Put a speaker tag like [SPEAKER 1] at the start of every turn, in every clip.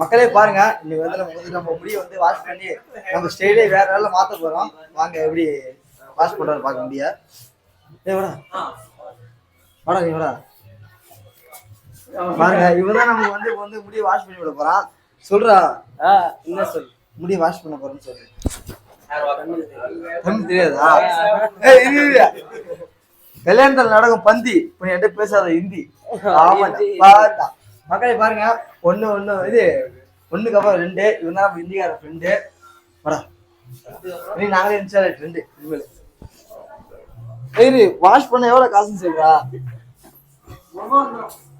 [SPEAKER 1] மக்களே பாருங்க இன்னைக்கு வந்து நம்ம வந்து நம்ம முடியை வந்து வாஷ் பண்ணி நம்ம ஸ்டைலே வேற வேலை மாத்த போறோம். வாங்க எப்படி வாஷ் பண்றது பார்க்க முடிய? ஏய் வாடா. வாடா நீ வாடா. பாருங்க இவதான் நமக்கு வந்து வந்து முடியை வாஷ் பண்ணி விட போறான். சொல்றா.
[SPEAKER 2] என்ன சொல்?
[SPEAKER 1] முடியை வாஷ் பண்ண போறேன்னு சொல்லு. தமிழ் தெரியாதா. கல்யாணத்துல நடக்கும் பந்தி இப்ப என்கிட்ட பேசாத ஹிந்தி ஆமாடா. பாத்தா. மக்களை பாருங்க. ஒண்ணு ஒண்ணு இது ஒண்ணுக்கு அப்புறம் ரெண்டு. இவனா இந்தியார ஃப்ரெண்டு வரா நீ நாங்களே இன்ஸ்டால ஃப்ரெண்டு இனிமேல். ஏய் வாஷ் பண்ண எவ்வளோ காசுன்னு சொல்றா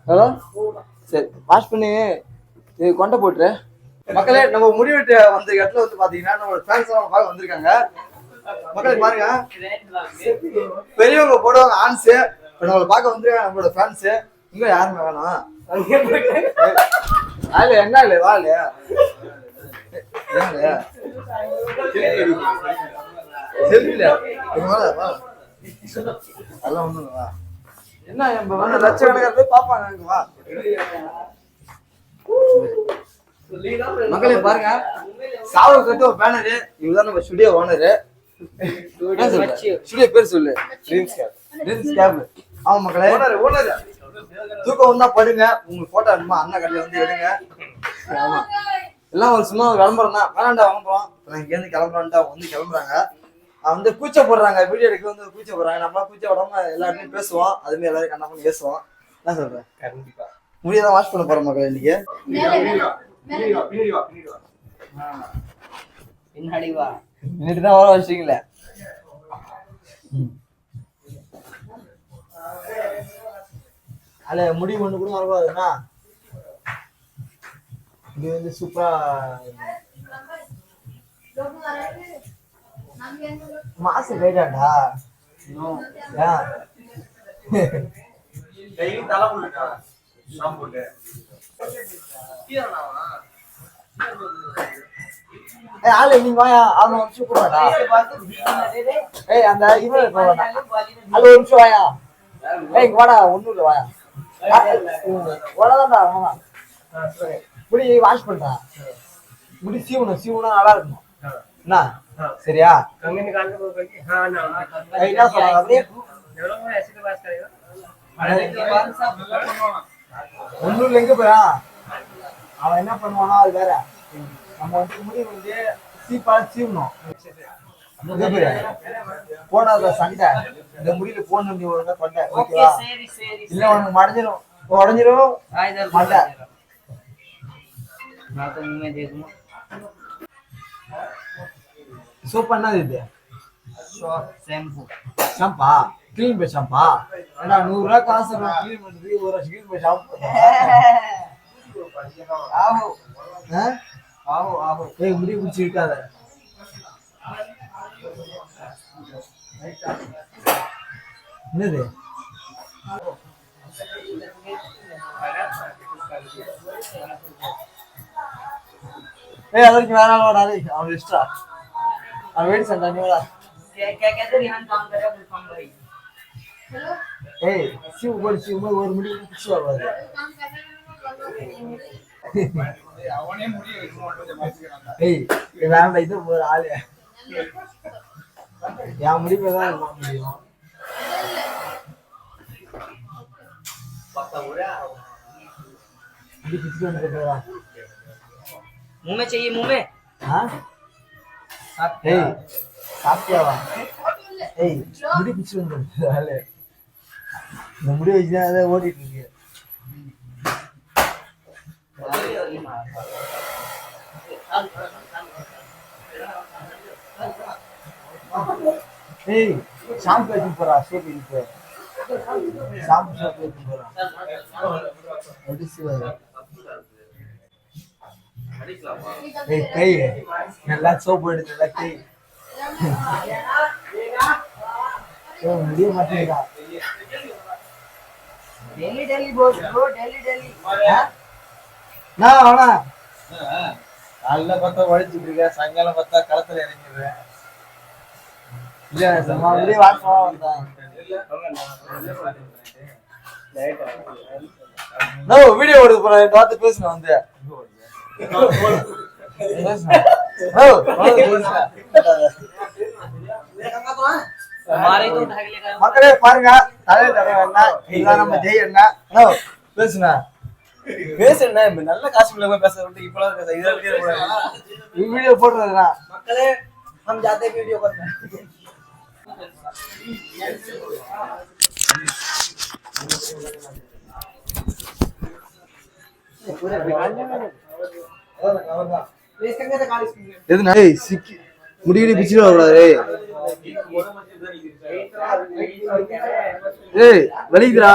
[SPEAKER 1] ஹலோ? சரி வாஷ் பண்ணி. இது கொண்டை போட்டுரு. மக்களே நம்ம முடிவெட்டு வந்த இடத்துல வந்து பாத்தீங்கன்னா நம்மளோட ஃபேன்ஸ் எல்லாம் பார்க்க வந்திருக்காங்க. மக்களே பாருங்க. பெரியவங்க போடுவாங்க ஆன்ஸு நம்மளை பார்க்க வந்துருக்காங்க நம்மளோட ஃபேன்ஸு இங்க யாருமே வேணாம். ஆளு என்ன இல்ல வாழு செல்வில அதெல்லாம் ஒண்ணும் இல்ல, வா. என்ன நம்ம வந்து லட்சக்கணக்கான போய் பாப்பாங்க அங்க வா. மக்களே பாருங்க. சாவு கட்டு ஒரு பேனரு இவர்தான் நம்ம ஸ்டுடியோ ஓனரு ஸ்டுடியோ பேர் சொல்லு. ட்ரீம்ஸ் கேப் ட்ரீம்ஸ் கேப் ஆமா மக்களே. ஓனர் ஓனர் தூக்கம் வந்தா படுங்க. உங்களுக்கு போட்டோ வேணுமா? அண்ணன் கடையில வந்து எடுங்க. ஆமா. எல்லாம் ஒரு சும்மா விளம்பரம் தான் வேணாண்டா வாங்குறோம் இப்போ நான் இங்கேருந்து கிளம்புறான்ட்டு அவங்க வந்து கிளம்புறாங்க. வந்து கூச்சப்படுறாங்க வீடியோ எடுக்க வந்து கூச்சப்படுறாங்க நம்மளாம் கூச்ச விடாம எல்லாருமே பேசுவோம். அதுமாதிரி எல்லாரும் கண்ணா பண்ணி பேசுவோம். என்ன சொல்றேன்
[SPEAKER 2] கண்டிப்பா.
[SPEAKER 1] முடியதான் வாஷ் பண்ண போறோம் மக்கள் இன்னைக்கு.
[SPEAKER 2] பின்னாடி வா
[SPEAKER 1] இன்னைக்கு தான் வர வச்சிங்களே. அல்ல முடி ஒண்ணு கூட வரக்கூடாதுன்னா இது வந்து சூப்பரா
[SPEAKER 3] ஷாம்பு
[SPEAKER 1] ஏய் ஆளு நீங்க வாயா அவன் ஒரு நிமிஷம் கூப்பிடாடா ஏய் அந்த இவன் அது ஒரு நிமிஷம் வாயா. ஏய் வாடா ஒண்ணும் இல்ல வாயா. அவ்வளோதான்டா வாஷ் பண்ணுறா முடி சீவணும் சீவனா நல்லா இருக்கணும் என்ன சரியா என்ன சொல்றாங்க எங்க போறா அவன் என்ன பண்ணுவானா அது வேற நம்ம வந்து முடி வந்து சீப்பால சீவணும் போனாத சண்டை. இந்த முடியல போன நீ ஒழுங்கா கொண்டை ஓகேவா இல்ல உனக்கு மடைஞ்சிரும். உடஞ்சிரும். மண்டை. சோப் பண்ணாது இது?
[SPEAKER 2] ஷாம்பு
[SPEAKER 1] ஷாம்பா கிளீன் பை ஷாம்பா ஏன்னா நூறு ரூபா காசு கிளீன் பண்ணுறது ஒரு வருஷம் கிளீன் பை ஷாம்பு ஆகும்
[SPEAKER 2] ஆகும் ஆகும்
[SPEAKER 1] ஏய் முடி பிடிச்சி இருக்காத. दे दे ఏ అదరికి వేరే వాళ్ళు రాదు ఆ లిస్ట్ రా ఆ
[SPEAKER 2] వెయిట్ సార్ దాన్ని కూడా ఏ శివ ఊరు శివ ఊరు ముడి శివ
[SPEAKER 1] ஏய் வேண்டாம் இது ஒரு ஆளு என் முடிவு தான் இருக்க முடியும் முடி பிடிச்சி வந்து போறா
[SPEAKER 2] मुंह में चाहिए मुंह में
[SPEAKER 1] ஆ ஏய் சாப்பிட்டியாவா ஏய் முடி பிடிச்சி வந்து ஆளு இந்த முடி வச்சு தான் அதை ஓடிட்டு இருக்கு ஏய் ஷாம்பு வைக்க போறா சோப் இருக்கு ஷாம்பு ஷாப் வைக்க போறா ஏய் கை நல்லா சோப்பு எடுத்து நல்லா கை ஓ முடிய மாட்டேங்கா
[SPEAKER 2] டெல்லி டெல்லி போஸ் ப்ரோ டெல்லி டெல்லி.
[SPEAKER 1] நான் அவனா
[SPEAKER 3] காலைல பார்த்தா உழைச்சிட்டு இருக்கேன் சாயங்காலம் பார்த்தா களத்துல இறங்கிடுறேன்
[SPEAKER 1] வீடியோ ஓடுது போல பார்த்து பேசுன வந்து. மக்களே பாருங்க. தலைவர் தலைவர் நம்ம ஜெய் அண்ணா பேசுனா?
[SPEAKER 3] பேசுனா நல்ல காசு இல்லாம பேச விட்டு இப்பெல்லாம்
[SPEAKER 1] வீடியோ போடுறதுனா
[SPEAKER 3] மக்களே நம்ம ஜாதே வீடியோ போடுறேன்.
[SPEAKER 1] எதுனா சிக்கி. முடிக்கிட்டு பிச்சுட்டு ஏய். வலிக்குதுடா.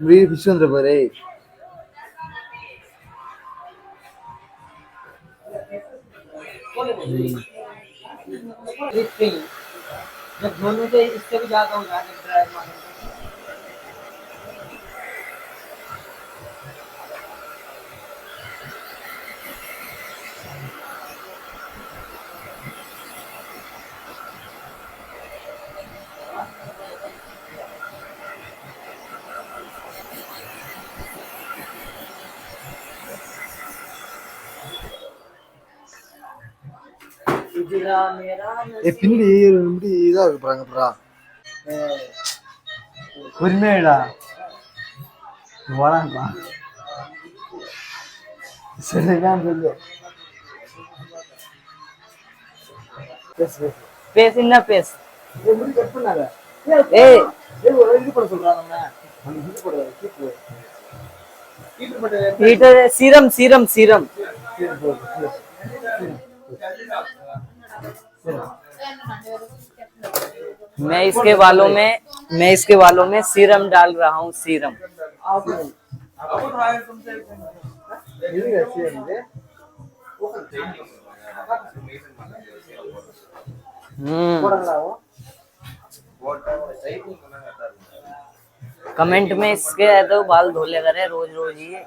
[SPEAKER 1] முடிக்கிட்டு பிச்சு வந்துடுற பாரு
[SPEAKER 2] जब दोनों से इससे भी ज़्यादा हो जाए
[SPEAKER 1] ஏ பின்னாடி இப்படி இதா இருக்கு பாருங்க அப்புறம் உரிமையடா வராங்கப்பா சரிதான் சொல்லு. பேசுனா பேசு. ஏய்
[SPEAKER 2] சீரம்
[SPEAKER 1] சீரம் சீரம்.
[SPEAKER 2] मैं इसके वालों में, मैं इसके वालों में सीरम डाल रहा हूँ, सीरम। हम्म। कमेंट में इसके तो बाल धोले करे, रोज रोज
[SPEAKER 1] ये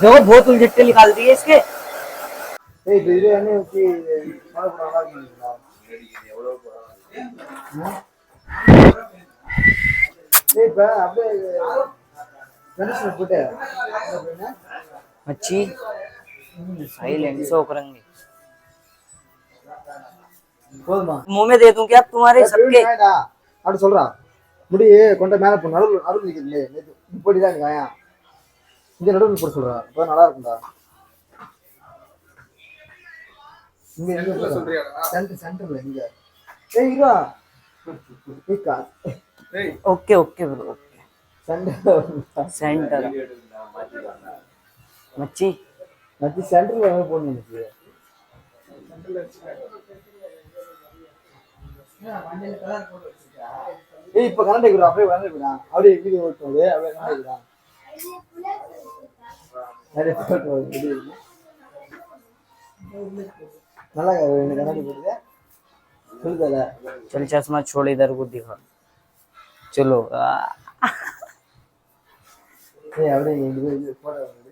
[SPEAKER 2] देखो बहुत उलझट्टे निकाल दिए इसके।
[SPEAKER 1] இப்போ இது என்ன வச்சு மழை போட நல்லா இருக்குங்களா ஏய் இப்போ அப்படியே கண்டிஷனர் போட்டு அப்படின்னா
[SPEAKER 2] मच्छी साइलेंट सो करेंगे
[SPEAKER 1] போதுமா
[SPEAKER 2] मुंह में दे दूं क्या तुम्हारे सबके
[SPEAKER 1] வேண்டா அப்படி சொல்றான் முடி கொண்ட மேல போ நடுவில் நடுவில் நிற்குது இப்படி தான் இருக்காயா இங்க நடுவில் போட சொல்றா இப்போ நல்லா இருக்கும்டா சென்டர்ல
[SPEAKER 2] ஓகே ஓகே ப்ரோ
[SPEAKER 1] சென்டர்
[SPEAKER 2] மச்சி.
[SPEAKER 1] மச்சி சென்டர்ல வர போணும் எனக்கு? அப்படியே கனெக்ட் ஆகிடும் அப்படியே. நல்லா இந்த கண்ணாடி போடுது சொல்லுதல
[SPEAKER 2] चल चश्मा छोड़ इधर को दिखा चलो आ,
[SPEAKER 1] ஏய் அப்படியே இந்த இது போட வருது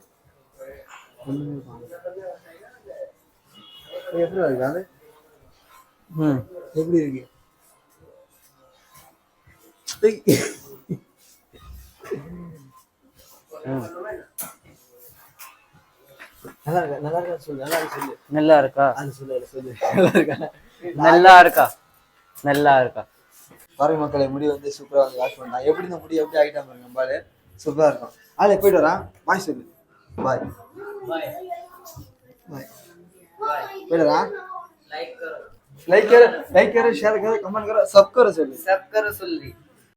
[SPEAKER 1] ஒண்ணுமே காணோம். ஏய், எப்படி இருக்கு அது
[SPEAKER 2] हम्म
[SPEAKER 1] எப்படி இருக்கு ஏய்.
[SPEAKER 2] हम्म,
[SPEAKER 1] நல்லா இருக்கா? நல்லா இருக்கா? சொல்லு நல்லா இருக்கு? சொல்லு.
[SPEAKER 2] நல்லா
[SPEAKER 1] இருக்கா? சொல்லு சொல்லு நல்லா இருக்கா?
[SPEAKER 2] நல்லா இருக்கா? நல்லா இருக்கா?
[SPEAKER 1] பாருங்க மக்களை முடி வந்து சூப்பரா வந்து வாஷ் பண்ணா எப்படி இந்த முடி எப்படி ஆகிட்டா பாருங்க பாரு. சூப்பராக இருக்கும். ஆளே போயிட்டு வரான். பாய் சொல்லு. பாய் பாய் பாய் போயிட்டு வரான்.
[SPEAKER 2] லைக் கரோ.
[SPEAKER 1] லைக் கரோ லைக் கரோ ஷேர் கரோ கமெண்ட் கரோ சப் கரோ சொல்லு.
[SPEAKER 2] சப் கரோ சொல்லு.